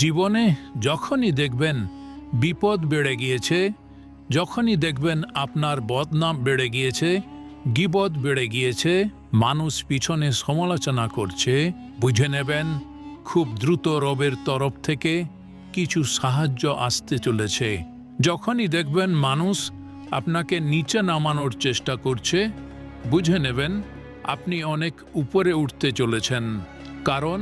জীবনে যখনই দেখবেন বিপদ বেড়ে গিয়েছে, যখনই দেখবেন আপনার বদনাম বেড়ে গিয়েছে, গিবদ বেড়ে গিয়েছে, মানুষ পিছনে সমালোচনা করছে, বুঝে নেবেন খুব দ্রুত রবের তরফ থেকে কিছু সাহায্য আসতে চলেছে। যখনই দেখবেন মানুষ আপনাকে নিচে নামানোর চেষ্টা করছে, বুঝে নেবেন আপনি অনেক উপরে উঠতে চলেছেন। কারণ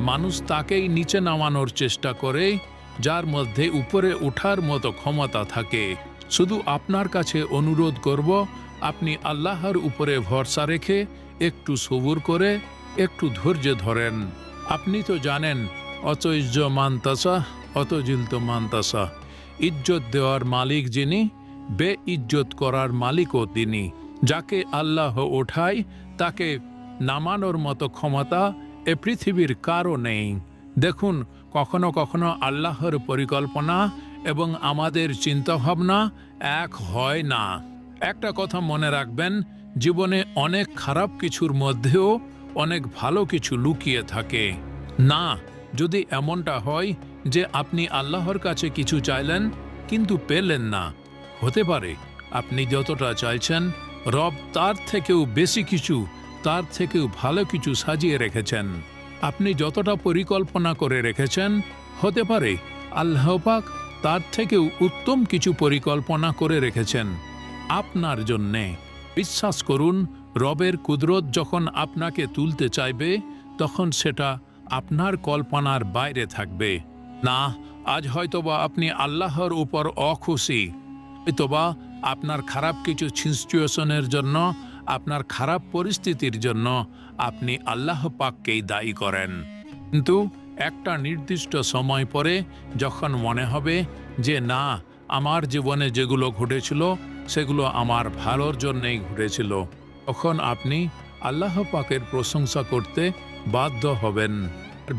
মানুষ তাকেই নিচে নামানোর চেষ্টা করে, যার মধ্যে উপরে ওঠার মতো ক্ষমতা থাকে। শুধু আপনার কাছে অনুরোধ করব, আপনি আল্লাহর উপরে ভরসা রেখে একটু সবুর করে, একটু ধৈর্য ধরেন। আপনি তো জানেন ইজ্জ মানতাসা অত জিলত মানতাসা। ইজ্জত দেওয়ার মালিক যিনি বে ইজ্জত করার মালিকও তিনি। যাকে আল্লাহ ওঠায়, তাকে নামানোর মতো ক্ষমতা এ পৃথিবীর কারও নেই। দেখুন, কখনো কখনো আল্লাহর পরিকল্পনা এবং আমাদের চিন্তাভাবনা এক হয় না। একটা কথা মনে রাখবেন, জীবনে অনেক খারাপ কিছুর মধ্যেও অনেক ভালো কিছু লুকিয়ে থাকে। না, যদি এমনটা হয় যে আপনি আল্লাহর কাছে কিছু চাইলেন কিন্তু পেলেন না, হতে পারে আপনি যতটা চাইছেন রব তার থেকেও বেশি কিছু তার থেকেও ভালো কিছু সাজিয়ে রেখেছেন। আপনি যতটা পরিকল্পনা করে রেখেছেন, হতে পারে আল্লাহপাক তার থেকেও উত্তম কিছু পরিকল্পনা করে রেখেছেন আপনার জন্যে। বিশ্বাস করুন, রবের কুদরত যখন আপনাকে তুলতে চাইবে, তখন সেটা আপনার কল্পনার বাইরে থাকবে। না, আজ হয়তোবা আপনি আল্লাহর উপর অখুশি, হয়তোবা আপনার খারাপ কিছু সিচুয়েশনের জন্য আপনার খারাপ পরিস্থিতির জন্য আপনি আল্লাহ পাককেই দায়ী করেন। কিন্তু একটা নির্দিষ্ট সময় পরে যখন মনে হবে যে না, আমার জীবনে যেগুলো ঘটেছিল, সেগুলো আমার ভালোর জন্যেই ঘটেছিল, তখন আপনি আল্লাহ পাকের প্রশংসা করতে বাধ্য হবেন।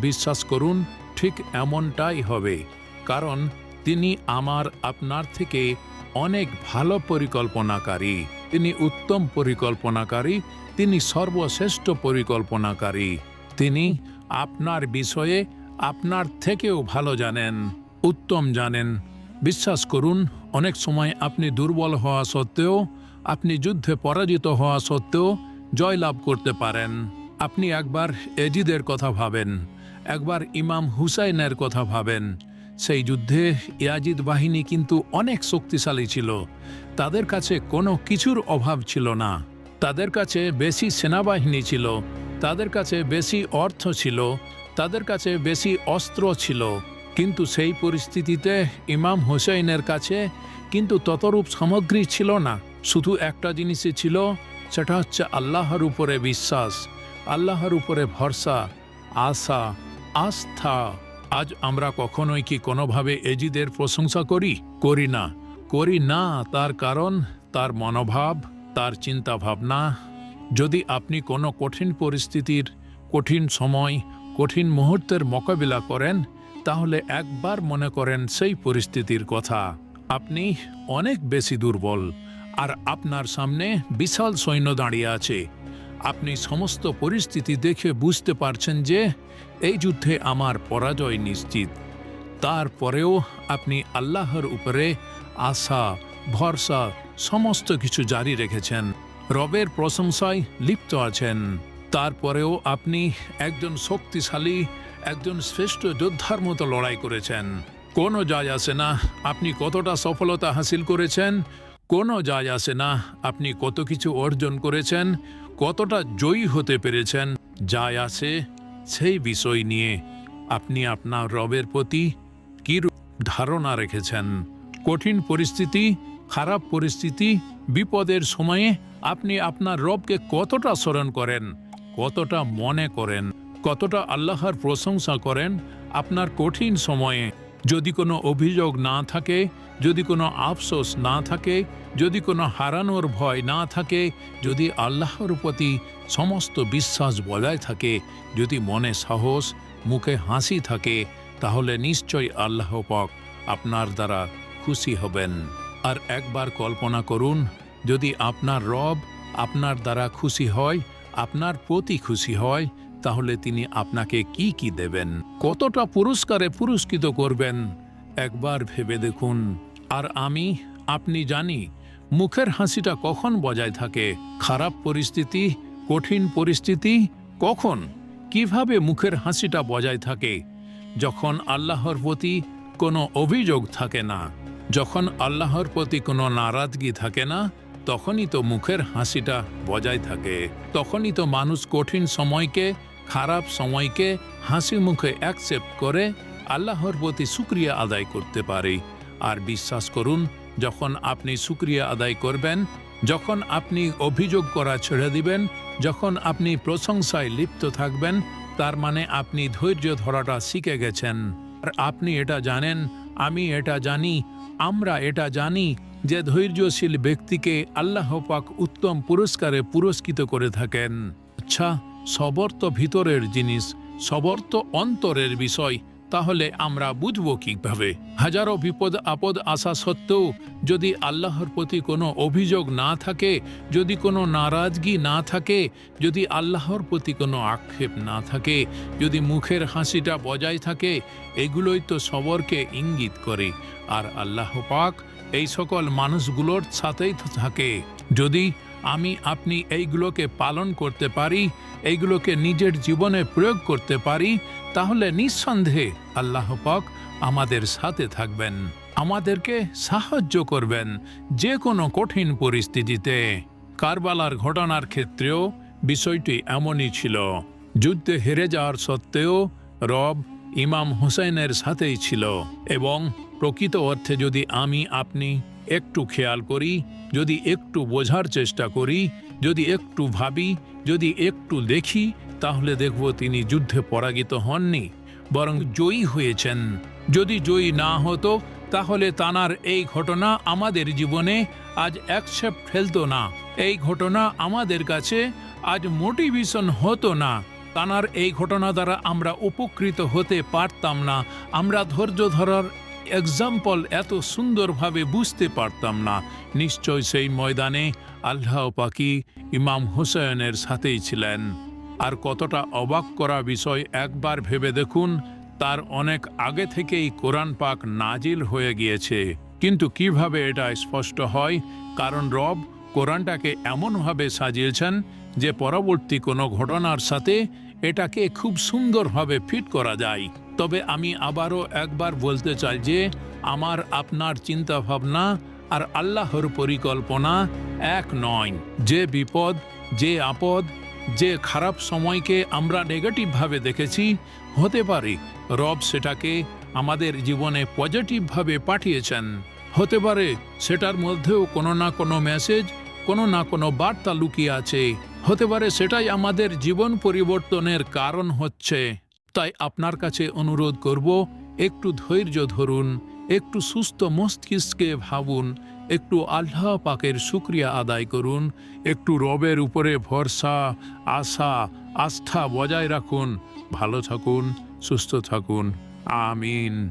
বিশ্বাস করুন, ঠিক এমনটাই হবে, কারণ তিনি আমার আপনার থেকে অনেক ভালো পরিকল্পনাকারী। তিনি উত্তম পরিকল্পনাকারী, তিনি সর্বশ্রেষ্ঠ পরিকল্পনাকারী। তিনি আপনার বিষয়ে আপনার থেকেও ভালো জানেন, উত্তম জানেন। বিশ্বাস করুন, অনেক সময় আপনি দুর্বল হওয়া সত্ত্বেও, আপনি যুদ্ধে পরাজিত হওয়া সত্ত্বেও জয়লাভ করতে পারেন। আপনি একবার এজিদের কথা ভাবেন, একবার ইমাম হুসাইনের কথা ভাবেন সেই যুদ্ধে ইয়াজিদ বাহিনী কিন্তু অনেক শক্তিশালী ছিল। তাদের কাছে কোনো কিছুর অভাব ছিল না। তাদের কাছে বেশি সেনাবাহিনী ছিল, তাদের কাছে বেশি অর্থ ছিল, তাদের কাছে বেশি অস্ত্র ছিল। কিন্তু সেই পরিস্থিতিতে ইমাম হোসেনের কাছে কিন্তু ততরূপ সামগ্রী ছিল না। শুধু একটা জিনিসই ছিল, সেটা হচ্ছে আল্লাহর উপরে বিশ্বাস, আল্লাহর উপরে ভরসা, আশা, আস্থা। আজ আমরা কখনোই কি কোনোভাবে এজিদের প্রশংসা করি? করি না। করি না তার কারণ, তার মনোভাব, তার চিন্তা ভাবনা যদি আপনি কোনো কঠিন পরিস্থিতির, কঠিন সময়, কঠিন মুহূর্তের মোকাবিলা করেন, তাহলে একবার মনে করেন সেই পরিস্থিতির কথা। আপনি অনেক বেশি দুর্বল, আর আপনার সামনে বিশাল সৈন্য দাঁড়িয়ে আছে। আপনি সমস্ত পরিস্থিতি দেখে বুঝতে পারছেন যে এই যুদ্ধে আমার পরাজয় নিশ্চিত। তারপরেও আপনি আল্লাহর উপরে আশা, ভরসা, সমস্ত কিছু জারি রেখেছেন। রবের প্রশংসায় লিপ্ত আছেন। তারপরেও আপনি একজন শক্তিশালী, একজন শ্রেষ্ঠ যোদ্ধার মতো লড়াই করেছেন। কোনো যায় আসে না, আপনি কতটা সফলতা হাসিল করেছেন কোনো যায় আসে না। আপনি কত কিছু অর্জন করেছেন, কতটা জয়ী হতে পেরেছেন, যায় আসে সেই বিষয় নিয়ে। আপনি আপনার রবের প্রতি কী ধারণা রেখেছেন? কঠিন পরিস্থিতি, খারাপ পরিস্থিতি, বিপদের সময়ে আপনি আপনার রবকে কতটা স্মরণ করেন, কতটা মনে করেন, কতটা আল্লাহর প্রশংসা করেন, আপনার কঠিন সময়ে যদি কোনো অভিযোগ না থাকে, যদি কোনো আফসোস না থাকে, যদি কোনো হারানোর ভয় না থাকে, যদি আল্লাহর প্রতি সমস্ত বিশ্বাস বজায় থাকে, যদি মনে সাহস, মুখে হাসি থাকে, তাহলে নিশ্চয়ই আল্লাহ পাক আপনার দ্বারা খুশি হবেন। আর একবার কল্পনা করুন, যদি আপনার রব আপনার দ্বারা খুশি হয়, আপনার প্রতি খুশি হয় তাহলে তিনি আপনাকে কি কি দেবেন? কতটা পুরস্কারে পুরস্কৃত করবেন? একবার ভেবে দেখুন। আর আমি, আপনি জানি, মুখের হাসিটা কখন বজায় থাকে? খারাপ পরিস্থিতি, কঠিন পরিস্থিতি? কখন? কীভাবে মুখের হাসিটা বজায় থাকে? যখন আল্লাহর প্রতি কোনো অভিযোগ থাকে না, যখন আল্লাহর প্রতি কোনো নারাজগি থাকে না, তখনই তো মুখের হাসিটা বজায় থাকে। তখনই তো মানুষ কঠিন সময়কে খারাপ সময়কে হাসি মুখে অ্যাকসেপ্ট করে আল্লাহর প্রতি সুক্রিয়া আদায় করতে পারে। আর বিশ্বাস করুন, যখন আপনি সুক্রিয়া আদায় করবেন, যখন আপনি অভিযোগ করা ছেড়ে দিবেন, যখন আপনি প্রশংসায় লিপ্ত থাকবেন, তার মানে আপনি ধৈর্য ধরাটা শিখে গেছেন। আর আপনি এটা জানেন, আমি এটা জানি, আমরা এটা জানি যে ধৈর্যশীল ব্যক্তিকে আল্লাহ পাক উত্তম পুরস্কারে পুরস্কৃত করে থাকেন। আচ্ছা সবর তো ভিতরের জিনিস, সবর্ত অন্তরের বিষয়, তাহলে আমরা বুঝব কীভাবে। হাজারো বিপদ আপদ আসা সত্ত্বেও, যদি আল্লাহর প্রতি কোনো অভিযোগ না থাকে, যদি কোনো নারাজগি না থাকে, যদি আল্লাহর প্রতি কোনো আক্ষেপ না থাকে, যদি মুখের হাসিটা বজায় থাকে, এগুলোই তো সবরকে ইঙ্গিত করে। আর আল্লাহ পাক এই সকল মানুষগুলোর সাথেই থাকে। যদি আমি আপনি এইগুলোকে পালন করতে পারি, এইগুলোকে নিজের জীবনে প্রয়োগ করতে পারি, তাহলে নিঃসন্দেহে আল্লাহ পাক আমাদের সাথে থাকবেন, আমাদেরকে সাহায্য করবেন যে কোনো কঠিন পরিস্থিতিতে। কারবালার ঘটনার ক্ষেত্রেও বিষয়টি এমনই ছিল, যুদ্ধে হেরে যাওয়ার সত্ত্বেও রব ইমাম হুসাইনের সাথেই ছিল এবং প্রকৃত অর্থে যদি আমি, আপনি একটু খেয়াল করি, যদি একটু বোঝার চেষ্টা করি, যদি একটু ভাবি, যদি একটু দেখি, তাহলে দেখব তিনি যুদ্ধে পরাজিত হননি, বরং জয়ী হয়েছেন। যদি জয়ী না হতো, তাহলে তানার এই ঘটনা আমাদের জীবনে আজ অ্যাকসেপ্ট ফেলতো না। এই ঘটনা আমাদের কাছে আজ মোটিভেশন হতো না। তানার এই ঘটনা দ্বারা আমরা উপকৃত হতে পারতাম না। আমরা ধৈর্য ধরার এক্সাম্পল এত সুন্দরভাবে বুঝতে পারতাম না। নিশ্চয় সেই ময়দানে আল্লাহ পাকি ইমাম হুসায়নের সাথেই ছিলেন। আর কতটা অবাক করা বিষয় একবার ভেবে দেখুন, তার অনেক আগে থেকেই কোরআন পাক নাজিল হয়ে গিয়েছে। কিন্তু কীভাবে এটা স্পষ্ট হয়? কারণ রব কোরআনটাকে এমনভাবে সাজিয়েছেন যে পরবর্তী কোনো ঘটনার সাথে এটাকে খুব সুন্দরভাবে ফিট করা যায়। তবে আমি আবারও একবার বলতে চাই যে, আমার আপনার চিন্তা ভাবনা আর আল্লাহর পরিকল্পনা এক নয়। যে বিপদ, যে আপদ, যে খারাপ সময়কে আমরা নেগেটিভভাবে দেখেছি, হতে পারে রব সেটাকে আমাদের জীবনে পজিটিভভাবে পাঠিয়েছেন। হতে পারে সেটার মধ্যেও কোনো না কোনো মেসেজ, কোনো না কোনো বার্তা লুকিয়ে আছে। হতে পারে সেটাই আমাদের জীবন পরিবর্তনের কারণ হচ্ছে। তাই আপনার কাছে অনুরোধ করব, একটু ধৈর্য ধরুন, একটু সুস্থ মস্তিষ্কে ভাবুন, একটু আল্লাহ পাকের শুক্রিয়া আদায় করুন, একটু রবের উপরে ভরসা, আশা, আস্থা বজায় রাখুন। ভালো থাকুন, সুস্থ থাকুন। আমিন।